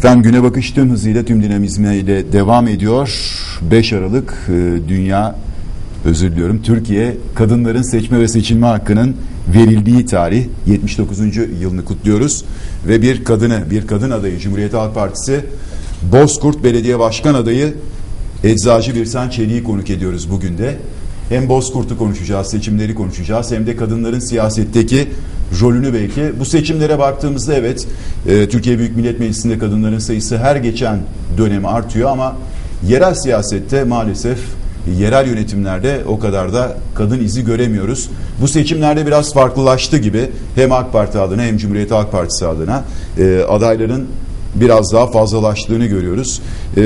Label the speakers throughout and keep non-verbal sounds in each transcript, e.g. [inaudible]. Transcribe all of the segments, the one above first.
Speaker 1: Efendim güne bakış tüm hızıyla tüm dinamizmiyle devam ediyor. 5 Aralık e, Dünya özür diliyorum Türkiye kadınların seçme ve seçilme hakkının verildiği tarih 79. yılını kutluyoruz ve bir kadını bir kadın adayı Cumhuriyet Halk Partisi Bozkurt Belediye Başkan adayı Eczacı Birsen Çelik'i konuk ediyoruz bugün de. Hem Bozkurt'u konuşacağız, seçimleri konuşacağız hem de kadınların siyasetteki rolünü belki. Bu seçimlere baktığımızda evet e, Türkiye Büyük Millet Meclisi'nde kadınların sayısı her geçen dönem artıyor ama yerel siyasette maalesef yerel yönetimlerde o kadar da kadın izi göremiyoruz. Bu seçimlerde biraz farklılaştı gibi hem AK Parti adına hem Cumhuriyet Halk Partisi adına e, adayların biraz daha fazlalaştığını görüyoruz. E,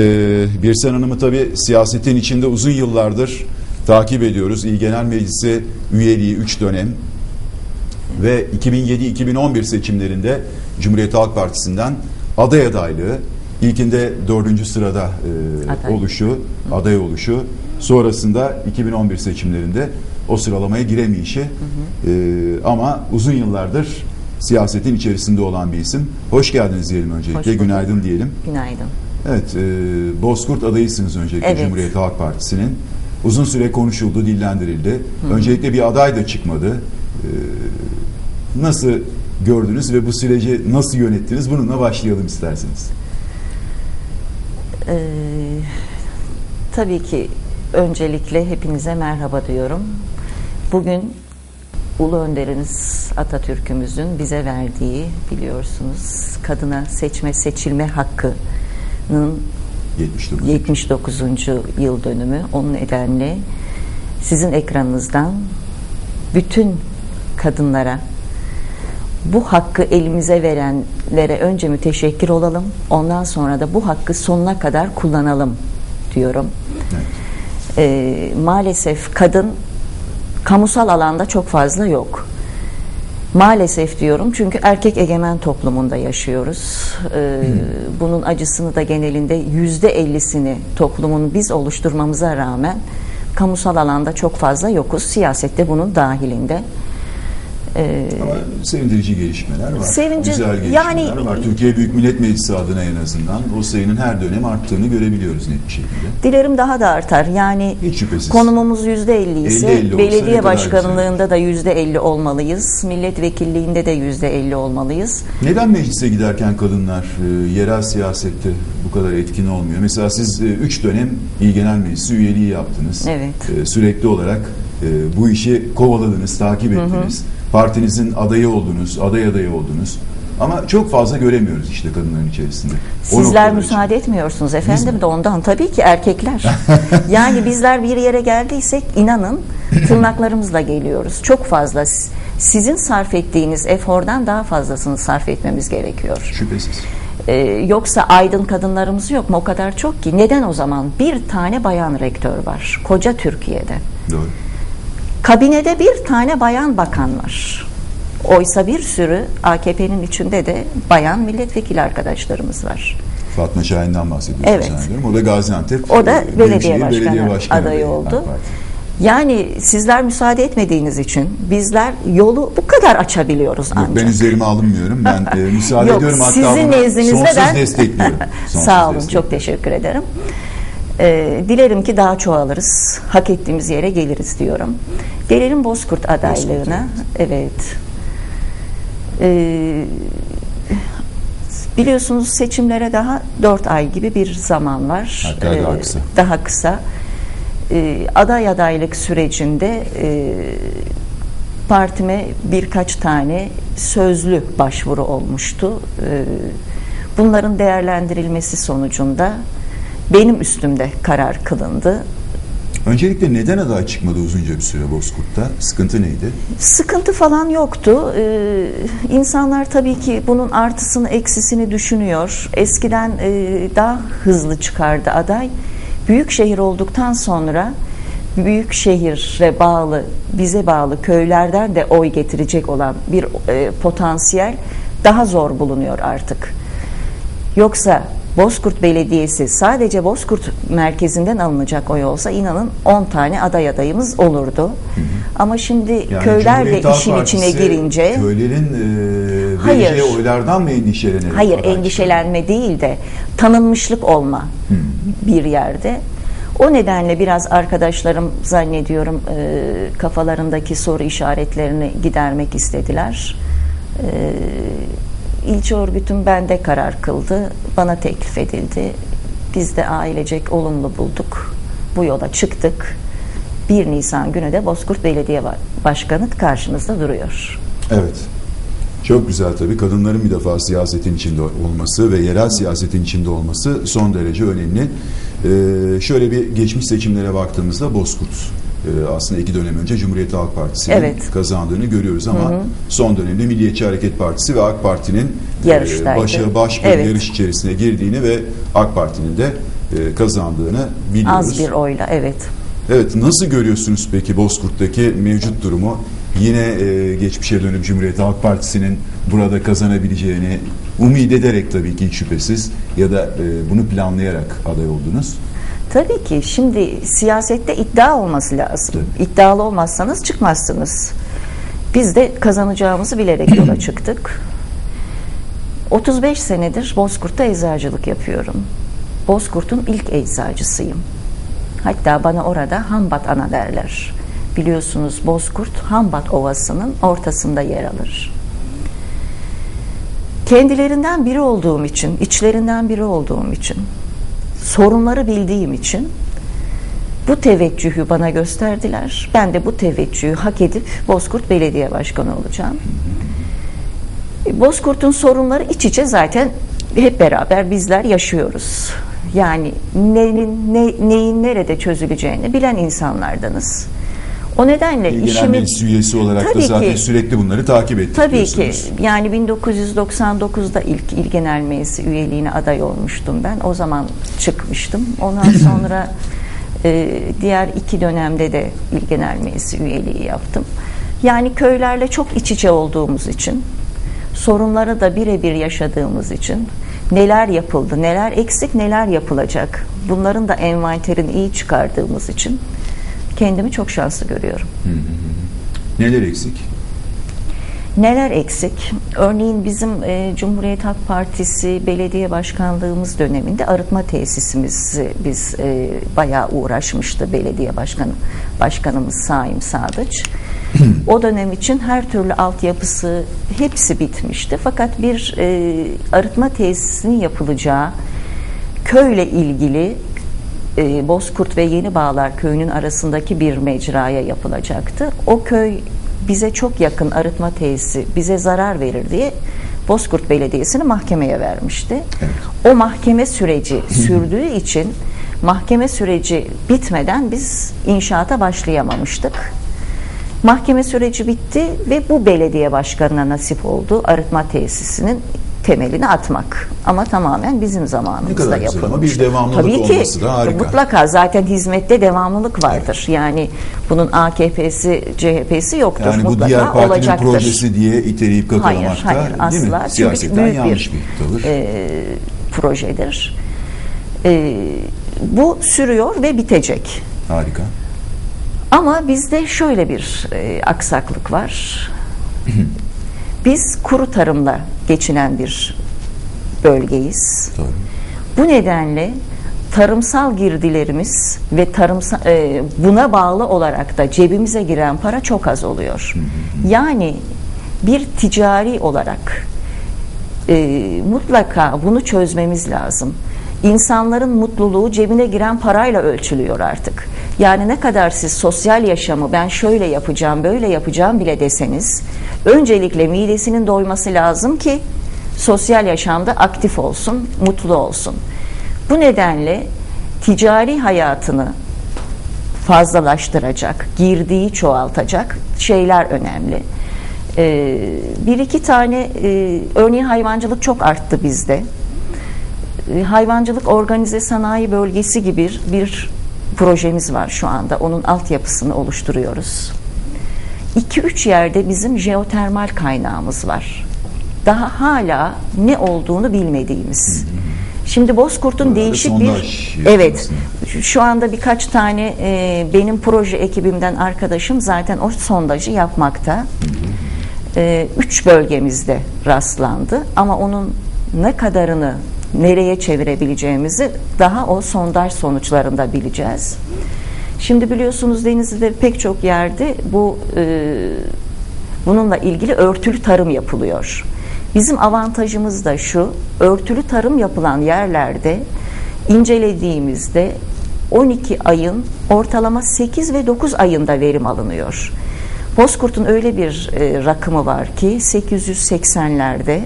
Speaker 1: Birsen Hanım'ı tabi siyasetin içinde uzun yıllardır takip ediyoruz. İl Genel Meclisi üyeliği 3 dönem ve 2007-2011 seçimlerinde Cumhuriyet Halk Partisi'nden aday adaylığı ilkinde dördüncü sırada e,
Speaker 2: Aday.
Speaker 1: oluşu, aday oluşu sonrasında 2011 seçimlerinde o sıralamaya giremeyişi e, ama uzun yıllardır siyasetin içerisinde olan bir isim. Hoş geldiniz diyelim öncelikle. Günaydın diyelim.
Speaker 2: Günaydın.
Speaker 1: Evet, e, Bozkurt adayısınız öncelikle
Speaker 2: Evet.
Speaker 1: Cumhuriyet Halk Partisi'nin. Uzun süre konuşuldu, dillendirildi. Öncelikle bir aday da çıkmadı. E, nasıl gördünüz ve bu süreci nasıl yönettiniz? Bununla başlayalım isterseniz.
Speaker 2: Ee, tabii ki öncelikle hepinize merhaba diyorum. Bugün Ulu Önderimiz Atatürk'ümüzün bize verdiği biliyorsunuz kadına seçme seçilme hakkının
Speaker 1: 79.
Speaker 2: 79. yıl dönümü. Onun nedenle sizin ekranınızdan bütün kadınlara bu hakkı elimize verenlere önce müteşekkir olalım. Ondan sonra da bu hakkı sonuna kadar kullanalım diyorum.
Speaker 1: Evet.
Speaker 2: Ee, maalesef kadın kamusal alanda çok fazla yok. Maalesef diyorum çünkü erkek egemen toplumunda yaşıyoruz. Ee, Bunun acısını da genelinde yüzde ellisini toplumun biz oluşturmamıza rağmen kamusal alanda çok fazla yokuz. Siyasette bunun dahilinde. Ee,
Speaker 1: Ama sevindirici gelişmeler var.
Speaker 2: Sevinci-
Speaker 1: Güzel gelişmeler
Speaker 2: yani-
Speaker 1: var. Türkiye Büyük Millet Meclisi adına en azından o sayının her dönem arttığını görebiliyoruz net bir şekilde.
Speaker 2: Dilerim daha da artar. Yani
Speaker 1: Hiç şüphesiz.
Speaker 2: konumumuz yüzde elli ise
Speaker 1: 50-50 olsa ne
Speaker 2: belediye başkanlığında da yüzde elli olmalıyız. Milletvekilliğinde de yüzde elli olmalıyız.
Speaker 1: Neden meclise giderken kadınlar e, yerel siyasette bu kadar etkin olmuyor? Mesela siz 3 dönem İl Genel Meclisi üyeliği yaptınız.
Speaker 2: Evet.
Speaker 1: E, sürekli olarak e, bu işi kovaladınız, takip ettiniz. Partinizin adayı oldunuz, aday adayı oldunuz. Ama çok fazla göremiyoruz işte kadınların içerisinde. O
Speaker 2: Sizler
Speaker 1: noktalar için.
Speaker 2: müsaade etmiyorsunuz efendim de ondan tabii ki erkekler. [laughs] yani bizler bir yere geldiysek inanın tırnaklarımızla geliyoruz. Çok fazla sizin sarf ettiğiniz efordan daha fazlasını sarf etmemiz gerekiyor.
Speaker 1: Şüphesiz.
Speaker 2: Ee, yoksa aydın kadınlarımız yok mu? O kadar çok ki. Neden o zaman? Bir tane bayan rektör var. Koca Türkiye'de.
Speaker 1: Doğru.
Speaker 2: Kabinede bir tane bayan bakan var. Oysa bir sürü AKP'nin içinde de bayan milletvekili arkadaşlarımız var.
Speaker 1: Fatma Şahin'den bahsediyorsunuz
Speaker 2: Evet.
Speaker 1: O da Gaziantep.
Speaker 2: O da
Speaker 1: e,
Speaker 2: belediye
Speaker 1: Büyükşehir
Speaker 2: başkanı,
Speaker 1: Belediye Başkanı
Speaker 2: adayı oldu. Yani sizler müsaade etmediğiniz için bizler yolu bu kadar açabiliyoruz
Speaker 1: Yok,
Speaker 2: ancak.
Speaker 1: ben üzerime alınmıyorum. Ben e, müsaade
Speaker 2: Yok,
Speaker 1: ediyorum. Hatta
Speaker 2: sizin nezdinizde
Speaker 1: sonsuz
Speaker 2: ben
Speaker 1: destekliyorum. [laughs] Sonsuz
Speaker 2: sağ olun
Speaker 1: destekliyorum.
Speaker 2: çok teşekkür ederim. Ee, dilerim ki daha çoğalırız, hak ettiğimiz yere geliriz diyorum. Gelelim Bozkurt adaylığına. evet. Ee, biliyorsunuz seçimlere daha dört ay gibi bir zaman var.
Speaker 1: Hatta daha kısa.
Speaker 2: Daha kısa. Ee, aday adaylık sürecinde e, partime birkaç tane sözlü başvuru olmuştu. Ee, bunların değerlendirilmesi sonucunda benim üstümde karar kılındı.
Speaker 1: Öncelikle neden aday çıkmadı uzunca bir süre Bozkurt'ta? Sıkıntı neydi?
Speaker 2: Sıkıntı falan yoktu. Ee, insanlar tabii ki bunun artısını eksisini düşünüyor. Eskiden e, daha hızlı çıkardı aday. Büyük şehir olduktan sonra büyük şehire bağlı, bize bağlı köylerden de oy getirecek olan bir e, potansiyel daha zor bulunuyor artık. Yoksa Bozkurt Belediyesi sadece Bozkurt merkezinden alınacak oy olsa inanın 10 tane aday adayımız olurdu. Ama şimdi
Speaker 1: Yani
Speaker 2: köyler de işin içine
Speaker 1: Partisi
Speaker 2: girince
Speaker 1: köylerin e,
Speaker 2: Hayır.
Speaker 1: oylardan mı endişelenerek?
Speaker 2: Hayır endişelenme değil de tanınmışlık olma bir yerde. O nedenle biraz arkadaşlarım zannediyorum e, kafalarındaki soru işaretlerini gidermek istediler. E, ilçe örgütüm bende karar kıldı. Bana teklif edildi. Biz de ailecek olumlu bulduk. Bu yola çıktık. 1 Nisan günü de Bozkurt Belediye Başkanı karşınızda duruyor.
Speaker 1: Evet. Çok güzel tabii. Kadınların bir defa siyasetin içinde olması ve yerel siyasetin içinde olması son derece önemli. Ee, şöyle bir geçmiş seçimlere baktığımızda Bozkurt aslında iki dönem önce Cumhuriyet Halk Partisi'nin
Speaker 2: Evet.
Speaker 1: kazandığını görüyoruz ama son dönemde Milliyetçi Hareket Partisi ve AK Parti'nin e, başa baş bir
Speaker 2: Evet.
Speaker 1: yarış içerisine girdiğini ve AK Parti'nin de e, kazandığını biliyoruz.
Speaker 2: Az bir oyla evet.
Speaker 1: Evet nasıl görüyorsunuz peki Bozkurt'taki mevcut durumu? Yine e, geçmişe dönüp Cumhuriyet Halk Partisi'nin burada kazanabileceğini umut ederek tabii ki şüphesiz ya da e, bunu planlayarak aday oldunuz.
Speaker 2: Tabii ki şimdi siyasette iddia olması lazım. İddialı olmazsanız çıkmazsınız. Biz de kazanacağımızı bilerek yola çıktık. 35 senedir Bozkurt'ta eczacılık yapıyorum. Bozkurt'un ilk eczacısıyım. Hatta bana orada Hambat Ana derler. Biliyorsunuz Bozkurt Hambat Ovası'nın ortasında yer alır. Kendilerinden biri olduğum için, içlerinden biri olduğum için, sorunları bildiğim için bu teveccühü bana gösterdiler. Ben de bu teveccühü hak edip Bozkurt Belediye Başkanı olacağım. Bozkurt'un sorunları iç içe zaten hep beraber bizler yaşıyoruz. Yani neyin, ne, neyin nerede çözüleceğini bilen insanlardanız. O nedenle
Speaker 1: İl Genel
Speaker 2: işimi
Speaker 1: Meclis üyesi olarak da
Speaker 2: Tabii
Speaker 1: zaten
Speaker 2: ki.
Speaker 1: sürekli bunları takip ettik
Speaker 2: Tabii ki. Yani 1999'da ilk İl Genel Meclisi üyeliğine aday olmuştum ben. O zaman çıkmıştım. Ondan [clears throat] sonra e, diğer iki dönemde de İl Genel Meclisi üyeliği yaptım. Yani köylerle çok iç içe olduğumuz için, sorunları da birebir yaşadığımız için neler yapıldı, neler eksik, neler yapılacak. Bunların da envanterini iyi çıkardığımız için kendimi çok şanslı görüyorum.
Speaker 1: Neler eksik?
Speaker 2: Neler eksik? Örneğin bizim e, Cumhuriyet Halk Partisi belediye başkanlığımız döneminde arıtma tesisimizi biz e, bayağı uğraşmıştı belediye başkanı başkanımız Saim Sadıç. [clears throat] o dönem için her türlü altyapısı hepsi bitmişti. Fakat bir e, arıtma tesisinin yapılacağı köyle ilgili e, Bozkurt ve Yeni Bağlar köyünün arasındaki bir mecraya yapılacaktı. O köy bize çok yakın arıtma tesisi bize zarar verir diye Bozkurt Belediyesi'ni mahkemeye vermişti. O mahkeme süreci sürdüğü için mahkeme süreci bitmeden biz inşaata başlayamamıştık. Mahkeme süreci bitti ve bu belediye başkanına nasip oldu arıtma tesisinin temelini atmak. Ama tamamen bizim zamanımızda
Speaker 1: ama
Speaker 2: yapılmıştı.
Speaker 1: bir devamlılık
Speaker 2: Tabii ki,
Speaker 1: olması da harika.
Speaker 2: Mutlaka zaten hizmette devamlılık vardır. Yani bunun AKP'si, CHP'si yoktur.
Speaker 1: Yani bu
Speaker 2: mutlaka
Speaker 1: diğer partinin
Speaker 2: olacaktır.
Speaker 1: projesi diye iteleyip kakalamakta
Speaker 2: Hayır, hayır,
Speaker 1: değil mi?
Speaker 2: asla. Çünkü
Speaker 1: Siyasetten
Speaker 2: büyük
Speaker 1: yanlış bir,
Speaker 2: bir,
Speaker 1: tavır.
Speaker 2: e, projedir. E, bu sürüyor ve bitecek.
Speaker 1: Harika.
Speaker 2: Ama bizde şöyle bir e, aksaklık var. [laughs] Biz kuru tarımla geçinen bir bölgeyiz.
Speaker 1: Tabii.
Speaker 2: Bu nedenle tarımsal girdilerimiz ve tarımsal e, buna bağlı olarak da cebimize giren para çok az oluyor. Yani bir ticari olarak e, mutlaka bunu çözmemiz lazım. İnsanların mutluluğu cebine giren parayla ölçülüyor artık. Yani ne kadar siz sosyal yaşamı ben şöyle yapacağım, böyle yapacağım bile deseniz, öncelikle midesinin doyması lazım ki sosyal yaşamda aktif olsun, mutlu olsun. Bu nedenle ticari hayatını fazlalaştıracak, girdiği çoğaltacak şeyler önemli. Ee, bir iki tane e, örneğin hayvancılık çok arttı bizde. E, hayvancılık organize sanayi bölgesi gibi bir, projemiz var şu anda. Onun altyapısını oluşturuyoruz. 2-3 yerde bizim jeotermal kaynağımız var. Daha hala ne olduğunu bilmediğimiz. Şimdi Bozkurt'un
Speaker 1: Herhalde
Speaker 2: değişik bir evet şu anda birkaç tane e, benim proje ekibimden arkadaşım zaten o sondajı yapmakta. E, üç bölgemizde rastlandı ama onun ne kadarını nereye çevirebileceğimizi daha o sondaj sonuçlarında bileceğiz. Şimdi biliyorsunuz Denizli'de pek çok yerde bu e, bununla ilgili örtülü tarım yapılıyor. Bizim avantajımız da şu, örtülü tarım yapılan yerlerde incelediğimizde 12 ayın ortalama 8 ve 9 ayında verim alınıyor. Bozkurt'un öyle bir e, rakımı var ki 880'lerde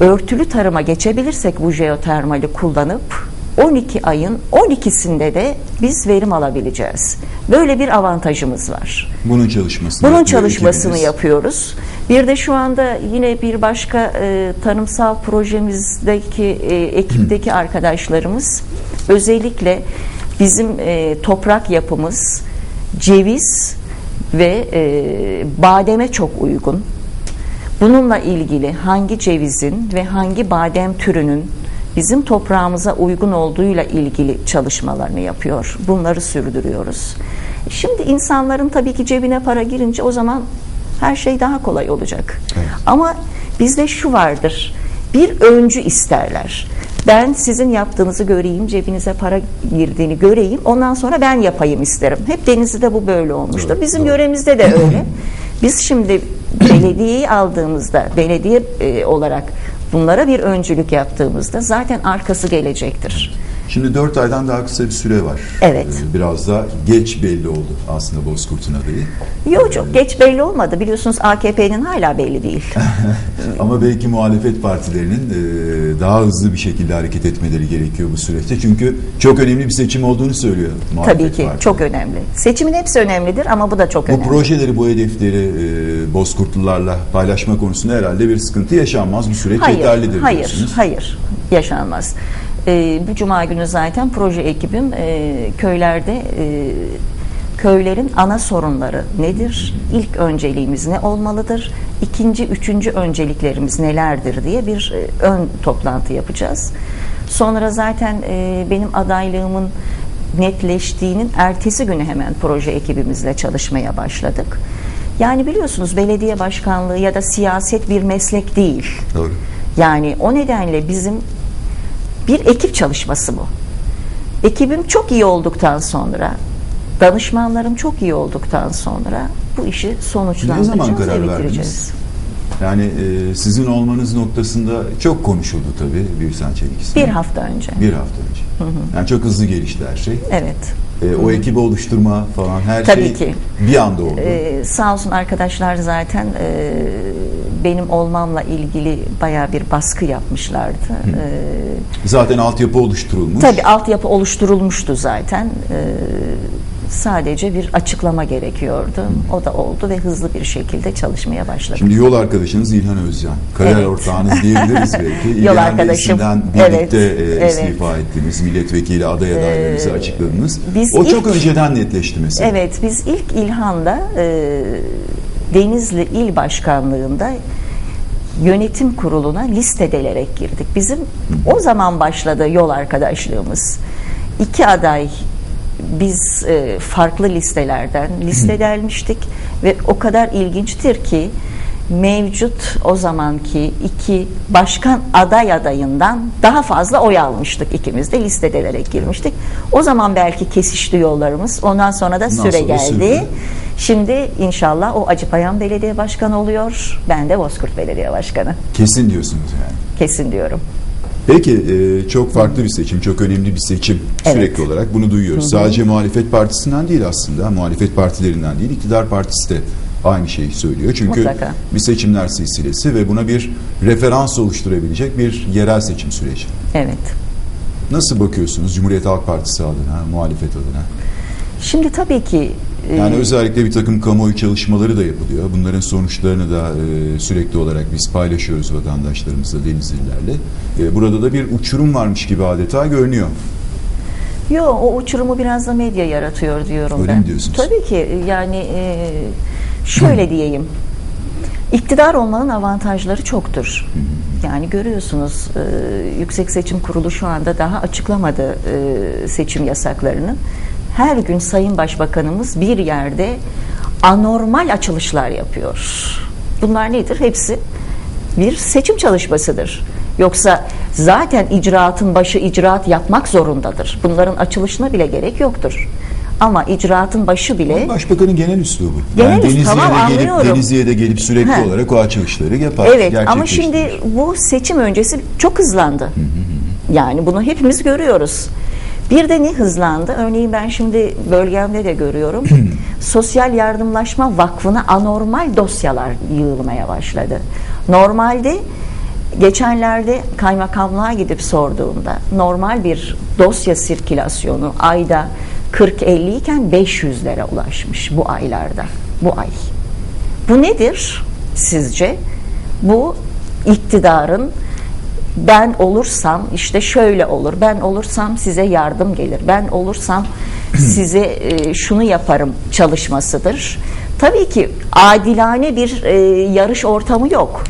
Speaker 2: örtülü tarıma geçebilirsek bu jeotermali kullanıp 12 ayın 12'sinde de biz verim alabileceğiz. Böyle bir avantajımız var.
Speaker 1: Bunun çalışmasını
Speaker 2: Bunun çalışmasını yapıyoruz. Bir de şu anda yine bir başka e, tarımsal projemizdeki e, ekipteki arkadaşlarımız özellikle bizim e, toprak yapımız ceviz ve e, bademe çok uygun. Bununla ilgili hangi cevizin ve hangi badem türünün bizim toprağımıza uygun olduğuyla ilgili çalışmalarını yapıyor. Bunları sürdürüyoruz. Şimdi insanların tabii ki cebine para girince o zaman her şey daha kolay olacak.
Speaker 1: Evet.
Speaker 2: Ama bizde şu vardır. Bir öncü isterler. Ben sizin yaptığınızı göreyim, cebinize para girdiğini göreyim. Ondan sonra ben yapayım isterim. Hep Denizli'de bu böyle olmuştur. Bizim
Speaker 1: doğru.
Speaker 2: yöremizde de öyle. [clears throat] Biz şimdi belediyeyi aldığımızda, belediye e, olarak bunlara bir öncülük yaptığımızda zaten arkası gelecektir.
Speaker 1: Şimdi 4 aydan daha kısa bir süre var.
Speaker 2: Evet.
Speaker 1: Ee, Biraz da geç belli oldu aslında Bozkurt'un adayı.
Speaker 2: Yok çok geç belli olmadı. Biliyorsunuz AKP'nin hala belli değil. [laughs]
Speaker 1: Ama belki muhalefet partilerinin e, daha hızlı bir şekilde hareket etmeleri gerekiyor bu süreçte. Çünkü çok önemli bir seçim olduğunu söylüyor muhalefet
Speaker 2: Tabii ki
Speaker 1: partileri.
Speaker 2: çok önemli. Seçimin hepsi önemlidir ama bu da çok
Speaker 1: Bu
Speaker 2: önemli.
Speaker 1: projeleri, bu hedefleri e, Bozkurtlularla paylaşma konusunda herhalde bir sıkıntı yaşanmaz. Bu süreç
Speaker 2: Hayır,
Speaker 1: yeterlidir
Speaker 2: hayır,
Speaker 1: diyorsunuz.
Speaker 2: hayır. Yaşanmaz. Ee, bu cuma günü zaten proje ekibim e, köylerde e, köylerin ana sorunları nedir? İlk önceliğimiz ne olmalıdır? İkinci, üçüncü önceliklerimiz nelerdir diye bir e, ön toplantı yapacağız. Sonra zaten e, benim adaylığımın netleştiğinin ertesi günü hemen proje ekibimizle çalışmaya başladık. Yani biliyorsunuz belediye başkanlığı ya da siyaset bir meslek değil.
Speaker 1: Doğru.
Speaker 2: Yani o nedenle bizim bir ekip çalışması bu. Ekibim çok iyi olduktan sonra, danışmanlarım çok iyi olduktan sonra bu işi
Speaker 1: Ne
Speaker 2: sonuçlandıracağız
Speaker 1: zaman karar
Speaker 2: ve
Speaker 1: verdiniz? Yani e, sizin olmanız noktasında çok konuşuldu tabii Birsen Çelik.
Speaker 2: Bir hafta önce.
Speaker 1: Bir hafta önce. Yani çok hızlı gelişti her şey.
Speaker 2: Evet.
Speaker 1: E, o ekibi oluşturma falan her
Speaker 2: Tabii
Speaker 1: şey
Speaker 2: ki.
Speaker 1: bir anda oldu.
Speaker 2: Ee, sağ olsun arkadaşlar zaten e, benim olmamla ilgili baya bir baskı yapmışlardı. Ee,
Speaker 1: Zaten altyapı oluşturulmuş.
Speaker 2: Tabii altyapı oluşturulmuştu zaten. Ee, sadece bir açıklama gerekiyordu. O da oldu ve hızlı bir şekilde çalışmaya başladık.
Speaker 1: Şimdi yol arkadaşınız İlhan Özcan. Kariyer
Speaker 2: Evet.
Speaker 1: ortağınız diyebiliriz [laughs] belki.
Speaker 2: Yol
Speaker 1: İlhan
Speaker 2: arkadaşım.
Speaker 1: isimden
Speaker 2: Evet,
Speaker 1: birlikte e,
Speaker 2: evet.
Speaker 1: istifa ettiniz. Milletvekili aday adaylarınızı açıkladınız.
Speaker 2: biz
Speaker 1: o çok
Speaker 2: ilk-
Speaker 1: önceden netleşti mesela.
Speaker 2: Evet, biz ilk İlhan'da e, Denizli İl Başkanlığı'nda yönetim kuruluna listedelerek girdik. Bizim o zaman başladı yol arkadaşlığımız. İki aday biz e, farklı listelerden listelenmiştik ve o kadar ilginçtir ki mevcut o zamanki iki başkan aday adayından daha fazla oy almıştık ikimiz de listedelerek girmiştik. O zaman belki kesişti yollarımız. Ondan sonra da
Speaker 1: Ondan
Speaker 2: süre
Speaker 1: sonra
Speaker 2: geldi.
Speaker 1: sürdü.
Speaker 2: Şimdi inşallah o Acıpayam Belediye Başkanı oluyor. Ben de Bozkurt Belediye Başkanı.
Speaker 1: Kesin diyorsunuz yani.
Speaker 2: Kesin diyorum.
Speaker 1: Peki e, çok farklı bir seçim, çok önemli bir seçim
Speaker 2: Evet.
Speaker 1: sürekli olarak bunu duyuyoruz. Sadece muhalefet partisinden değil aslında, muhalefet partilerinden değil, iktidar partisi de aynı şeyi söylüyor. Çünkü
Speaker 2: Mutlaka.
Speaker 1: bir seçimler silsilesi ve buna bir referans oluşturabilecek bir yerel seçim süreci.
Speaker 2: Evet.
Speaker 1: Nasıl bakıyorsunuz Cumhuriyet Halk Partisi adına, muhalefet adına?
Speaker 2: Şimdi tabii ki
Speaker 1: Yani özellikle bir takım kamuoyu çalışmaları da yapılıyor. Bunların sonuçlarını da e, sürekli olarak biz paylaşıyoruz vatandaşlarımızla, denizlilerle. E, burada da bir uçurum varmış gibi adeta görünüyor.
Speaker 2: Yo o uçurumu biraz da medya yaratıyor diyorum
Speaker 1: Öyle
Speaker 2: ben.
Speaker 1: mi diyorsunuz?
Speaker 2: Tabii ki yani e, şöyle diyeyim. İktidar olmanın avantajları çoktur. Yani görüyorsunuz e, Yüksek Seçim Kurulu şu anda daha açıklamadı e, seçim yasaklarını. Her gün Sayın Başbakanımız bir yerde anormal açılışlar yapıyor. Bunlar nedir? Hepsi bir seçim çalışmasıdır. Yoksa zaten icraatın başı icraat yapmak zorundadır. Bunların açılışına bile gerek yoktur. Ama icraatın başı bile
Speaker 1: Başbakanın genel üslubu.
Speaker 2: Genel
Speaker 1: yani Denizli'ye
Speaker 2: tamam,
Speaker 1: de gelip
Speaker 2: anlıyorum.
Speaker 1: Denizli'ye de gelip sürekli
Speaker 2: He.
Speaker 1: olarak o açılışları yapar.
Speaker 2: Evet ama şimdi bu seçim öncesi çok hızlandı. Yani bunu hepimiz görüyoruz. Bir de ne hızlandı? Örneğin ben şimdi bölgemde de görüyorum. Sosyal Yardımlaşma Vakfı'na anormal dosyalar yığılmaya başladı. Normalde geçenlerde kaymakamlığa gidip sorduğumda normal bir dosya sirkülasyonu ayda 40-50 iken 500'lere ulaşmış bu aylarda. Bu ay. Bu nedir sizce? Bu iktidarın ben olursam işte şöyle olur. Ben olursam size yardım gelir. Ben olursam size e, şunu yaparım çalışmasıdır. Tabii ki adilane bir e, yarış ortamı yok.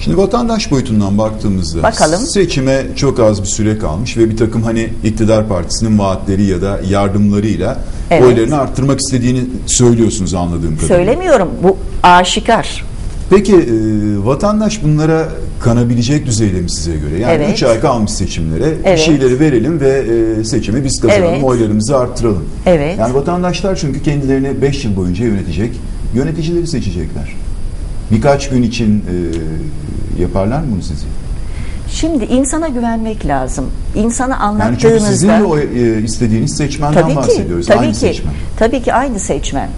Speaker 1: Şimdi vatandaş boyutundan baktığımızda
Speaker 2: Bakalım.
Speaker 1: seçime çok az bir süre kalmış ve bir takım hani iktidar partisinin vaatleri ya da yardımlarıyla
Speaker 2: Evet.
Speaker 1: oylarını arttırmak istediğini söylüyorsunuz anladığım kadarıyla.
Speaker 2: Söylemiyorum. Bu aşikar.
Speaker 1: Peki e, vatandaş bunlara kanabilecek düzeyde mi size göre? Yani
Speaker 2: Evet.
Speaker 1: 3 ay kalmış seçimlere bir
Speaker 2: Evet.
Speaker 1: şeyleri verelim ve e, seçimi biz kazanalım,
Speaker 2: Evet.
Speaker 1: oylarımızı arttıralım.
Speaker 2: Evet.
Speaker 1: Yani vatandaşlar çünkü kendilerini 5 yıl boyunca yönetecek yöneticileri seçecekler. Birkaç gün için e, yaparlar mı bunu sizi?
Speaker 2: Şimdi insana güvenmek lazım. İnsana
Speaker 1: Yani çünkü
Speaker 2: anlattığınızda
Speaker 1: sizin de o e, istediğiniz seçmenden
Speaker 2: Tabii ki,
Speaker 1: bahsediyoruz.
Speaker 2: tabii
Speaker 1: Aynı
Speaker 2: ki,
Speaker 1: seçmen.
Speaker 2: tabii ki aynı seçmen.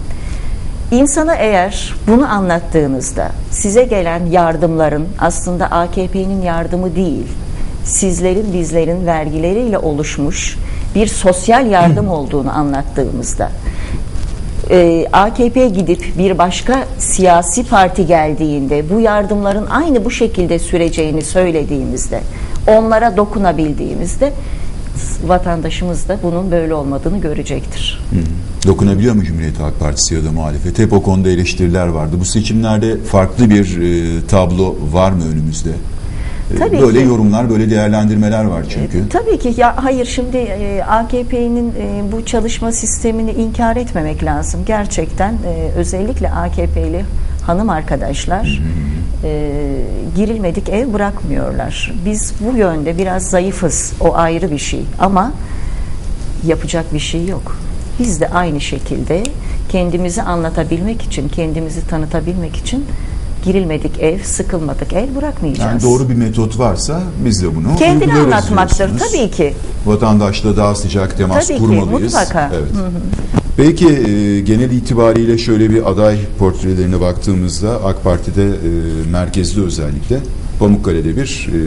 Speaker 2: İnsana eğer bunu anlattığınızda size gelen yardımların aslında AKP'nin yardımı değil, sizlerin bizlerin vergileriyle oluşmuş bir sosyal yardım olduğunu anlattığımızda e, AKP'ye gidip bir başka siyasi parti geldiğinde bu yardımların aynı bu şekilde süreceğini söylediğimizde onlara dokunabildiğimizde vatandaşımız da bunun böyle olmadığını görecektir.
Speaker 1: Dokunabiliyor mu Cumhuriyet Halk Partisi ya da muhalefet? Hep o konuda eleştiriler vardı. Bu seçimlerde farklı bir e, tablo var mı önümüzde? E,
Speaker 2: Tabii
Speaker 1: böyle
Speaker 2: ki.
Speaker 1: yorumlar, böyle değerlendirmeler var çünkü.
Speaker 2: Tabii ki ya hayır şimdi e, AKP'nin e, bu çalışma sistemini inkar etmemek lazım. Gerçekten e, özellikle AKP'li hanım arkadaşlar e, girilmedik ev bırakmıyorlar. Biz bu yönde biraz zayıfız. O ayrı bir şey ama yapacak bir şey yok. Biz de aynı şekilde kendimizi anlatabilmek için, kendimizi tanıtabilmek için girilmedik ev, sıkılmadık el bırakmayacağız.
Speaker 1: Yani doğru bir metot varsa biz de bunu
Speaker 2: Kendini anlatmaktır tabii ki.
Speaker 1: Vatandaşla daha sıcak temas
Speaker 2: Tabii ki,
Speaker 1: kurmalıyız.
Speaker 2: mutlaka.
Speaker 1: Evet. Peki e, genel itibariyle şöyle bir aday portrelerine baktığımızda AK Parti'de e, merkezde özellikle Pamukkale'de bir, e,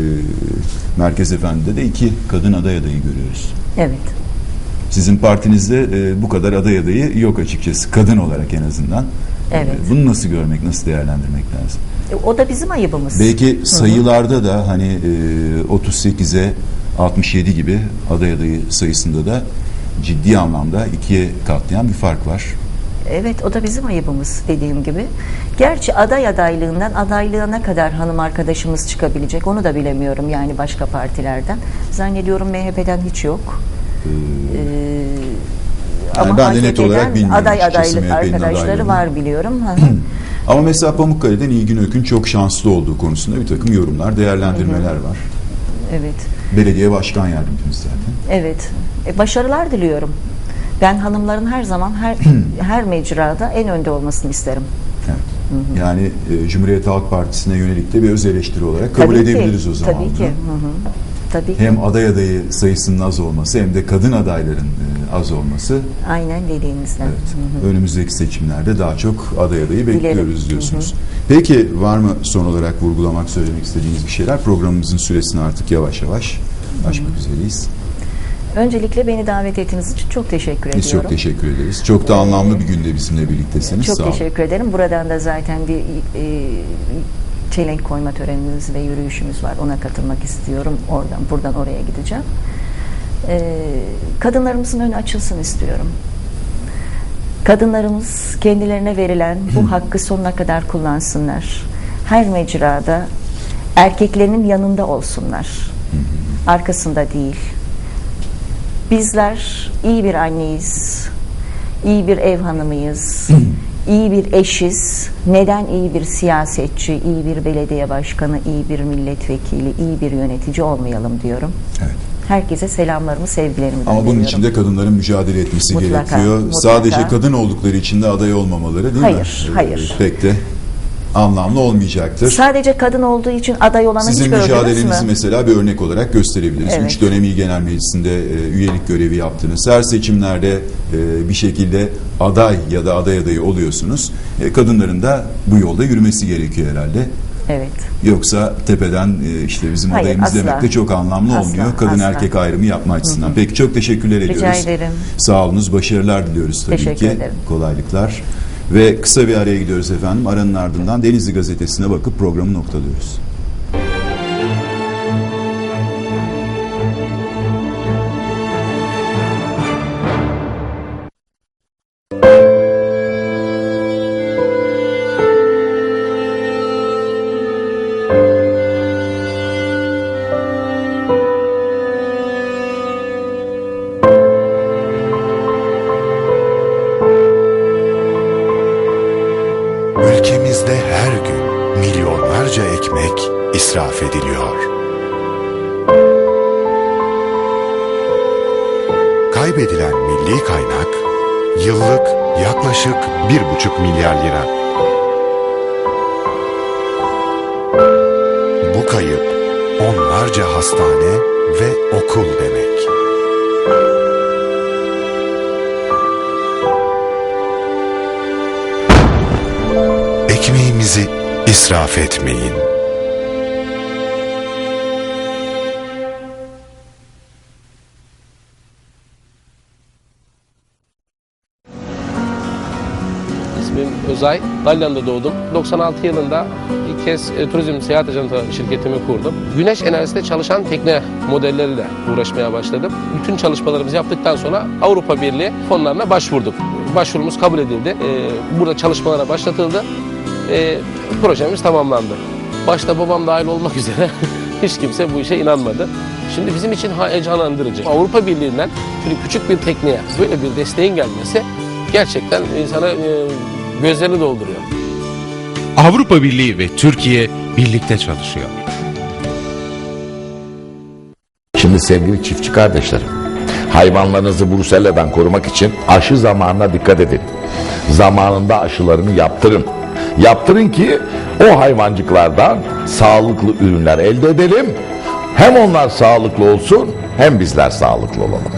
Speaker 1: Merkez Efendi'de de iki kadın aday adayı görüyoruz.
Speaker 2: Evet.
Speaker 1: Sizin partinizde e, bu kadar aday adayı yok açıkçası. Kadın olarak en azından.
Speaker 2: Evet.
Speaker 1: E, bunu nasıl görmek, nasıl değerlendirmek lazım?
Speaker 2: E, O da bizim ayıbımız.
Speaker 1: Belki sayılarda da hani e, 38'e 67 gibi aday adayı sayısında da ciddi anlamda ikiye katlayan bir fark var.
Speaker 2: Evet o da bizim ayıbımız dediğim gibi. Gerçi aday adaylığından adaylığına kadar hanım arkadaşımız çıkabilecek onu da bilemiyorum yani başka partilerden. Zannediyorum MHP'den hiç yok. Ee,
Speaker 1: Yani ben de net olarak bilmiyorum
Speaker 2: Aday
Speaker 1: açıkçası
Speaker 2: adaylı
Speaker 1: MHP'nin
Speaker 2: arkadaşları var biliyorum. Hı hı. [clears throat]
Speaker 1: Ama mesela Pamukkale'den İlgin Ök'ün çok şanslı olduğu konusunda bir takım yorumlar, değerlendirmeler var.
Speaker 2: evet.
Speaker 1: Belediye başkan yardımcımız zaten.
Speaker 2: Evet. E, başarılar diliyorum. Ben hanımların her zaman her [clears throat] her mecrada en önde olmasını isterim.
Speaker 1: Evet. Yani e, Cumhuriyet Halk Partisi'ne yönelik de bir öz eleştiri olarak kabul
Speaker 2: Tabii ki,
Speaker 1: edebiliriz o zaman.
Speaker 2: Tabii ki. Hı hı. Tabii ki.
Speaker 1: Hem aday adayı sayısının az olması hem de kadın adayların e, az olması
Speaker 2: Aynen dediğinizden.
Speaker 1: Evet. Önümüzdeki seçimlerde daha çok aday adayı bekliyoruz
Speaker 2: Dilerim.
Speaker 1: diyorsunuz. Peki var mı son olarak vurgulamak, söylemek istediğiniz bir şeyler? Programımızın süresini artık yavaş yavaş aşmak üzereyiz.
Speaker 2: Öncelikle beni davet ettiğiniz için çok teşekkür
Speaker 1: Biz
Speaker 2: ediyorum.
Speaker 1: çok teşekkür ederiz. Çok da anlamlı bir günde bizimle birliktesiniz.
Speaker 2: Çok
Speaker 1: Sağ olun.
Speaker 2: teşekkür ederim. Buradan da zaten bir e, çelenk koyma törenimiz ve yürüyüşümüz var. Ona katılmak istiyorum. Oradan buradan oraya gideceğim. E, kadınlarımızın önü açılsın istiyorum. Kadınlarımız kendilerine verilen bu hakkı sonuna kadar kullansınlar. her mecrada erkeklerinin yanında olsunlar. Arkasında değil. Bizler iyi bir anneyiz, iyi bir ev hanımıyız, iyi bir eşiz. Neden iyi bir siyasetçi, iyi bir belediye başkanı, iyi bir milletvekili, iyi bir yönetici olmayalım diyorum.
Speaker 1: Evet.
Speaker 2: Herkese selamlarımı, sevgilerimi
Speaker 1: Ama bunun için de kadınların mücadele etmesi
Speaker 2: Mutlaka,
Speaker 1: gerekiyor.
Speaker 2: mutlaka.
Speaker 1: Sadece kadın oldukları için de aday olmamaları değil mi?
Speaker 2: Hayır, hayır.
Speaker 1: Pek de anlamlı olmayacaktır.
Speaker 2: Sadece kadın olduğu için aday olana
Speaker 1: Sizin
Speaker 2: hiç
Speaker 1: mücadelenizi
Speaker 2: mü?
Speaker 1: mesela bir örnek olarak gösterebiliriz.
Speaker 2: Evet.
Speaker 1: Üç dönem İl Genel Meclisi'nde e, üyelik görevi yaptınız. Her seçimlerde e, bir şekilde aday ya da aday adayı oluyorsunuz. E, kadınların da bu yolda yürümesi gerekiyor herhalde.
Speaker 2: Evet.
Speaker 1: Yoksa tepeden e, işte bizim
Speaker 2: Hayır,
Speaker 1: adayımız
Speaker 2: asla.
Speaker 1: demek de çok anlamlı
Speaker 2: Asla,
Speaker 1: olmuyor. Kadın
Speaker 2: asla.
Speaker 1: erkek ayrımı yapma açısından. Peki çok teşekkürler ediyoruz.
Speaker 2: Rica ederim.
Speaker 1: Sağ olunuz, başarılar diliyoruz tabii
Speaker 2: Teşekkür
Speaker 1: ki.
Speaker 2: ederim.
Speaker 1: Kolaylıklar. Ve kısa bir araya gidiyoruz efendim. Aranın ardından Denizli Gazetesi'ne bakıp programı noktalıyoruz.
Speaker 3: Özay. Dalyan'da doğdum. 96 yılında ilk kez e, turizm seyahat ajansı şirketimi kurdum. Güneş enerjisinde çalışan tekne modelleriyle uğraşmaya başladım. Bütün çalışmalarımızı yaptıktan sonra Avrupa Birliği fonlarına başvurduk. Başvurumuz kabul edildi. E, Burada çalışmalara başlatıldı. E, Projemiz tamamlandı. Başta babam dahil olmak [laughs] üzere hiç kimse bu işe inanmadı. Şimdi bizim için heyecanlandırıcı. Avrupa Birliği'nden şöyle küçük bir tekneye böyle bir desteğin gelmesi gerçekten insana e, gözlerini dolduruyor.
Speaker 4: Avrupa Birliği ve Türkiye birlikte çalışıyor.
Speaker 5: Şimdi sevgili çiftçi kardeşlerim, hayvanlarınızı bruseleden korumak için aşı zamanına dikkat edin. Zamanında aşılarını yaptırın. Yaptırın ki o hayvancıklardan sağlıklı ürünler elde edelim. Hem onlar sağlıklı olsun hem bizler sağlıklı olalım.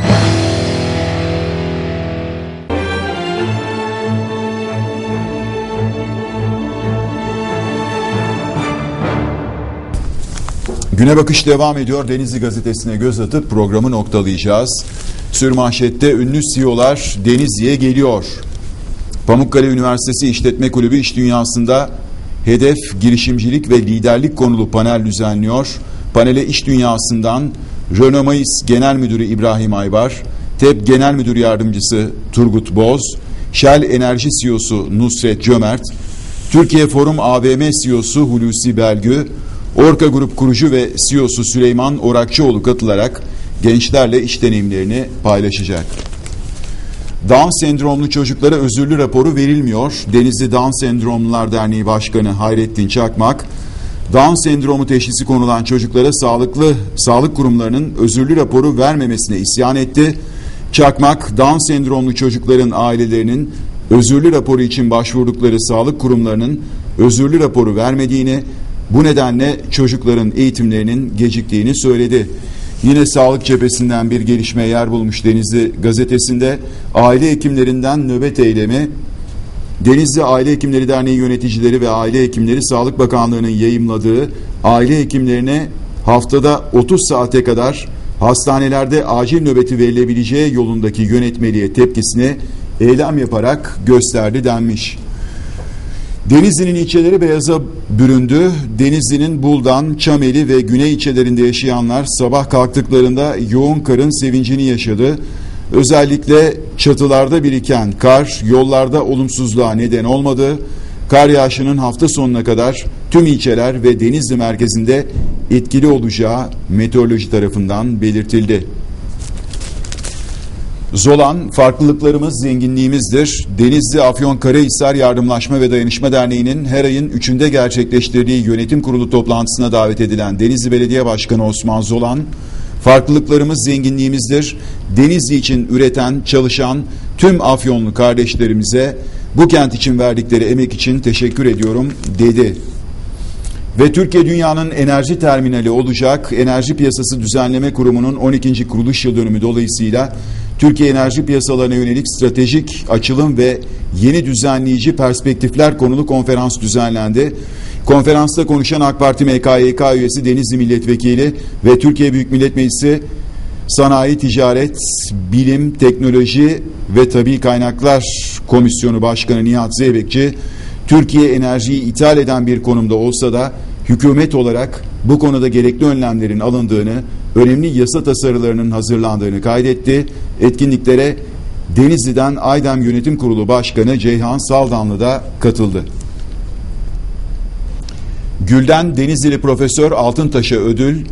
Speaker 1: Güne bakış devam ediyor. Denizli Gazetesi'ne göz atıp programı noktalayacağız. Sürmanşette ünlü CEO'lar Denizli'ye geliyor. Pamukkale Üniversitesi İşletme Kulübü iş dünyasında hedef girişimcilik ve liderlik konulu panel düzenliyor. Panele iş dünyasından Renault Genel Müdürü İbrahim Aybar, TEP Genel Müdür Yardımcısı Turgut Boz, Shell Enerji CEO'su Nusret Cömert, Türkiye Forum AVM CEO'su Hulusi Belgü, Orka Grup kurucu ve CEO'su Süleyman Orakçıoğlu katılarak gençlerle iş deneyimlerini paylaşacak. Down sendromlu çocuklara özürlü raporu verilmiyor. Denizli Down Sendromlular Derneği Başkanı Hayrettin Çakmak, Down sendromu teşhisi konulan çocuklara sağlıklı sağlık kurumlarının özürlü raporu vermemesine isyan etti. Çakmak, Down sendromlu çocukların ailelerinin özürlü raporu için başvurdukları sağlık kurumlarının özürlü raporu vermediğini, bu nedenle çocukların eğitimlerinin geciktiğini söyledi. Yine sağlık cephesinden bir gelişme yer bulmuş Denizli gazetesinde aile hekimlerinden nöbet eylemi Denizli Aile Hekimleri Derneği yöneticileri ve aile hekimleri Sağlık Bakanlığı'nın yayımladığı aile hekimlerine haftada 30 saate kadar hastanelerde acil nöbeti verilebileceği yolundaki yönetmeliğe tepkisini eylem yaparak gösterdi denmiş. Denizli'nin ilçeleri beyaza büründü. Denizli'nin Buldan, Çameli ve Güney ilçelerinde yaşayanlar sabah kalktıklarında yoğun karın sevincini yaşadı. Özellikle çatılarda biriken kar yollarda olumsuzluğa neden olmadı. kar yağışının hafta sonuna kadar tüm ilçeler ve Denizli merkezinde etkili olacağı meteoroloji tarafından belirtildi. Zolan, farklılıklarımız zenginliğimizdir. Denizli Afyonkarahisar Yardımlaşma ve Dayanışma Derneği'nin her ayın 3'ünde gerçekleştirdiği yönetim kurulu toplantısına davet edilen Denizli Belediye Başkanı Osman Zolan, farklılıklarımız zenginliğimizdir. Denizli için üreten, çalışan tüm Afyonlu kardeşlerimize bu kent için verdikleri emek için teşekkür ediyorum dedi. Ve Türkiye dünyanın enerji terminali olacak. Enerji Piyasası Düzenleme Kurumu'nun 12. kuruluş yıl dönümü dolayısıyla Türkiye enerji piyasalarına yönelik stratejik açılım ve yeni düzenleyici perspektifler konulu konferans düzenlendi. Konferansta konuşan AK Parti MKYK üyesi Denizli Milletvekili ve Türkiye Büyük Millet Meclisi Sanayi, Ticaret, Bilim, Teknoloji ve Tabi Kaynaklar Komisyonu Başkanı Nihat Zeybekçi, Türkiye enerjiyi ithal eden bir konumda olsa da hükümet olarak bu konuda gerekli önlemlerin alındığını, önemli yasa tasarılarının hazırlandığını kaydetti. Etkinliklere Denizli'den Aydem Yönetim Kurulu Başkanı Ceyhan Saldanlı da katıldı. Gül'den Denizlili Profesör Altıntaş'a ödül,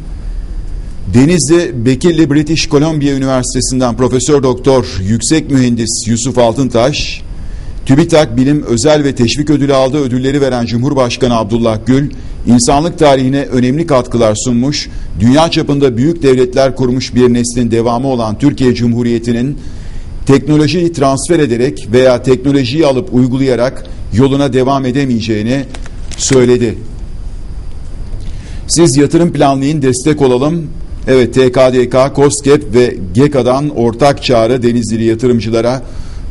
Speaker 1: Denizli Bekirli British Columbia Üniversitesi'nden Profesör Doktor Yüksek Mühendis Yusuf Altıntaş, TÜBİTAK Bilim Özel ve Teşvik Ödülü aldığı ödülleri veren Cumhurbaşkanı Abdullah Gül, insanlık tarihine önemli katkılar sunmuş, dünya çapında büyük devletler kurmuş bir neslin devamı olan Türkiye Cumhuriyeti'nin teknolojiyi transfer ederek veya teknolojiyi alıp uygulayarak yoluna devam edemeyeceğini söyledi. Siz yatırım planlayın, destek olalım. Evet TKDK, KOSGEB ve GEKA'dan ortak çağrı Denizlili yatırımcılara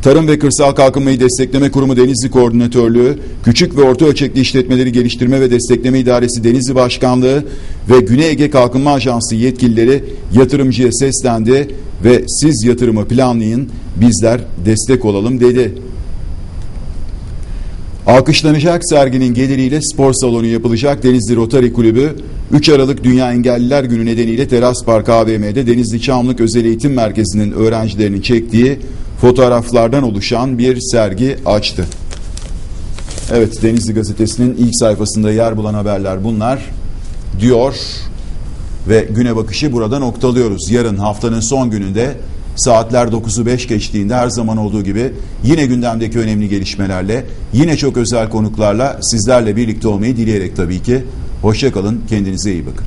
Speaker 1: Tarım ve Kırsal Kalkınmayı Destekleme Kurumu Denizli Koordinatörlüğü, Küçük ve Orta Ölçekli İşletmeleri Geliştirme ve Destekleme İdaresi Denizli Başkanlığı ve Güney Ege Kalkınma Ajansı yetkilileri yatırımcıya seslendi ve siz yatırımı planlayın, bizler destek olalım dedi. Alkışlanacak serginin geliriyle spor salonu yapılacak Denizli Rotary Kulübü 3 Aralık Dünya Engelliler Günü nedeniyle Teras Park AVM'de Denizli Çamlık Özel Eğitim Merkezi'nin öğrencilerinin çektiği fotoğraflardan oluşan bir sergi açtı. Evet Denizli Gazetesi'nin ilk sayfasında yer bulan haberler bunlar diyor ve güne bakışı burada noktalıyoruz. Yarın haftanın son gününde saatler 9'u 5 geçtiğinde her zaman olduğu gibi yine gündemdeki önemli gelişmelerle yine çok özel konuklarla sizlerle birlikte olmayı dileyerek tabii ki hoşçakalın kendinize iyi bakın.